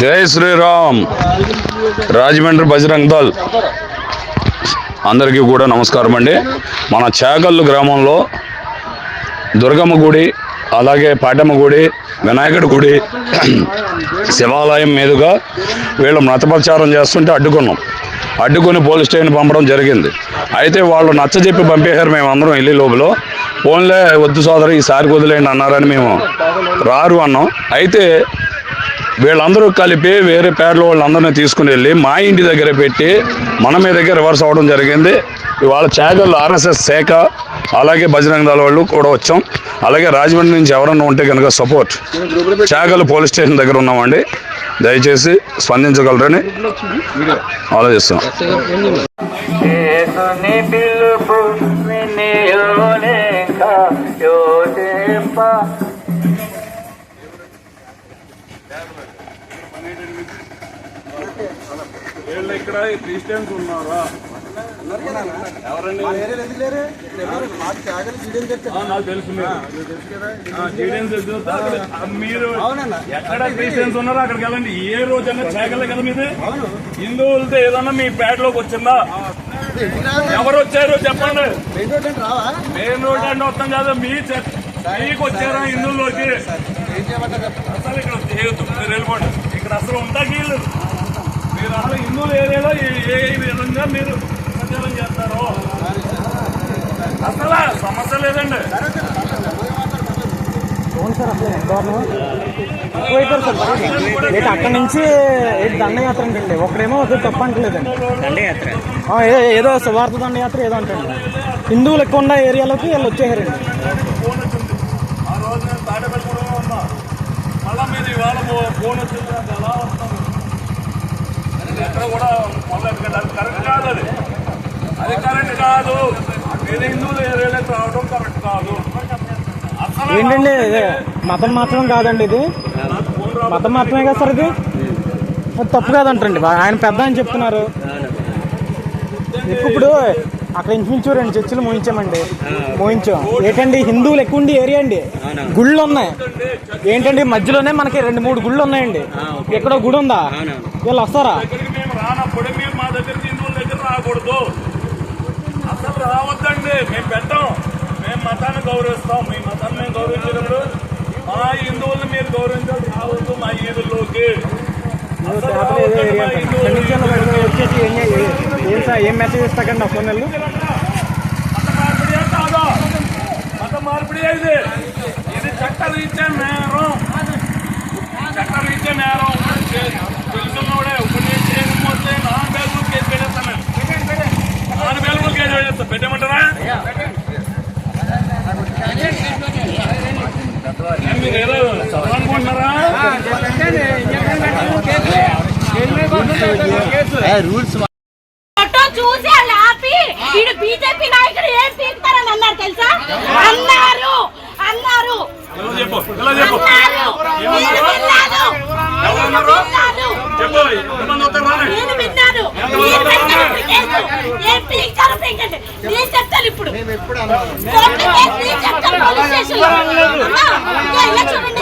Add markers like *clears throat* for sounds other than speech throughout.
జై శ్రీరామ్. రాజమండ్రి బజరంగ్ దల్ అందరికీ కూడా నమస్కారం అండి. మన చేకల్లు గ్రామంలో దుర్గమ్మ గుడి అలాగే పాటమ్మ గుడి వినాయకుడి గుడి *clears throat* శివాలయం మీదుగా వీళ్ళు మత ప్రచారం చేస్తుంటే అడ్డుకున్నాం. అడ్డుకొని పోలీస్ స్టేషన్ పంపడం జరిగింది. అయితే వాళ్ళు నచ్చజెప్పి పంపేశారు మేము అందరం వెళ్ళి లోపల. ఫోన్లే వద్దు సోదరు ఈసారి వదిలేయండి అన్నారని మేము రారు అన్నాం. అయితే వీళ్ళందరూ కలిపి వేరే పేర్ల వాళ్ళందరినీ తీసుకుని వెళ్ళి మా ఇంటి దగ్గర పెట్టి మన మీదకి రివర్స్ అవ్వడం జరిగింది. ఇవాళ చేగల్లో ఆర్ఎస్ఎస్ శాఖ అలాగే బజరంగ దళ వాళ్ళు కూడా వచ్చాం. అలాగే రాజమండ్రి నుంచి ఎవరన్నా ఉంటే కనుక సపోర్ట్ చేగలు పోలీస్ స్టేషన్ దగ్గర ఉన్నామండి. దయచేసి స్పందించగలరని ఆలోచిస్తాం పిలుపు ఇక్కడ క్రిస్టియన్స్ ఉన్నారా? నాకు తెలుసు మీరు. ఎక్కడ క్రిస్టియన్స్ ఉన్నారో అక్కడికి వెళ్ళండి. ఏ రోజైనా చేగలే కదా మీది? హిందువులతో ఏదన్నా మీ పేటలోకి వచ్చిందా? ఎవరు వచ్చారు చెప్పండి. మెయిన్ రోడ్ అంటే వస్తాం కాదు. మీ మీకు వచ్చారా హిందువుల్లోకి? అసలు ఇక్కడ చేయొద్దు మీరు వెళ్ళిపోండి. ఇక్కడ అసలు ఉంటా వీళ్ళు. మీరు అసలు హిందువుల ఏరియాలో ఏ- విధంగా మీరు ప్రచారం చేస్తారో? అసలు సమస్య లేదండి. అవును సార్ అసలు ఎంతవరకు? ఎక్కువైపోయారు సార్ మరి. ఏంటి అక్కడి నుంచి దండయాత్ర అంటండి? ఒకడేమో ఒక తప్పు అంటలేదండి. దండయాత్ర? ఆ, ఏ- ఏదో సువార్త దండయాత్ర ఏదో అంటండి. హిందువులు ఎక్కువ ఉన్న ఏరియాలోకి వీళ్ళు వచ్చేసారండి. ఫోన్ వచ్చింది ఆ రోజు నేను తాడేపల్లిగూడెంలో ఉన్నా మళ్ళా మీరు ఇవాళ ఫో- ఫోన్ వచ్చింది నాకు ఎలా వస్తాను. అది ఎక్కడ కూడా మొదలెట్టు కదా కరెక్ట్ కాదు అది. అది కరెక్ట్ కాదు. మీరు హిందువులు ఏరియాలోకి రావడం కరెక్ట్ కాదు. అసలు ఏంటండి మతం మాత్రం కాదండి ఇది? మతం మాత్రమే కదా సార్ ఇది? తప్పు కాదంటండి. ఆయన పెద్ద అని చెప్తున్నారు. ఇప్పుడు అక్కడ ఇంచుమించు రెండు చర్చిలు మోయించామండి. మోయించాం. ఏంటండి హిందువులు ఎక్కువ ఉండే ఏరియా అండి? గుళ్ళు ఉన్నాయి. ఏంటండి మధ్యలోనే మనకి రెండు మూడు గుళ్ళు ఉన్నాయండి. ఎక్కడో గుడి ఉందా? వీళ్ళు వస్తారా? మేము రానప్పుడు మీరు మా దగ్గరికి హిందువుల దగ్గర రాకూడదు. అసలు రావద్దండి మేము పెట్టాం మేము మతాన్ని గౌరవిస్తాం. మీ మతాన్ని మేము గౌరవించినప్పుడు మా హిందువుల్ని మీరు గౌరవించాలి. రావద్దు మా ఈదుల్లోకి అసలు ఏం మెసేజ్ ఇస్తాకండి ఒక నెలలు మత మార్పిడి కాదు. మత మార్పిడి ఇది ఇది చట్టరీత్యా నేరం. చట్టరీత్యా నేరం. తెలుసున్నవాడే ఇప్పుడు నేను చేయకపోతే నాలుగు వేలు కేసు పెట్టేస్తాను నాలుగు వేలు కేసు పెట్టేస్తా పెట్టేమంటారా ఏం మీరు ఏదో ఫోటో చూసి వాళ్ళు ఆపి వీడు బీజేపీ నాయకుడు ఏం పీకుతారని అన్నారు తెలుసా? అన్నారు అన్నారు. చెప్తాను ఇప్పుడు. చెప్తాను చూడండి.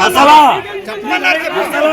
అసలా అసలు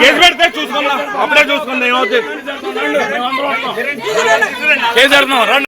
కేసు పెడితే చూసుకుందాం అప్పుడే చూసుకుందాం ఏమవుతుంది కేసు పెడతాం రండి.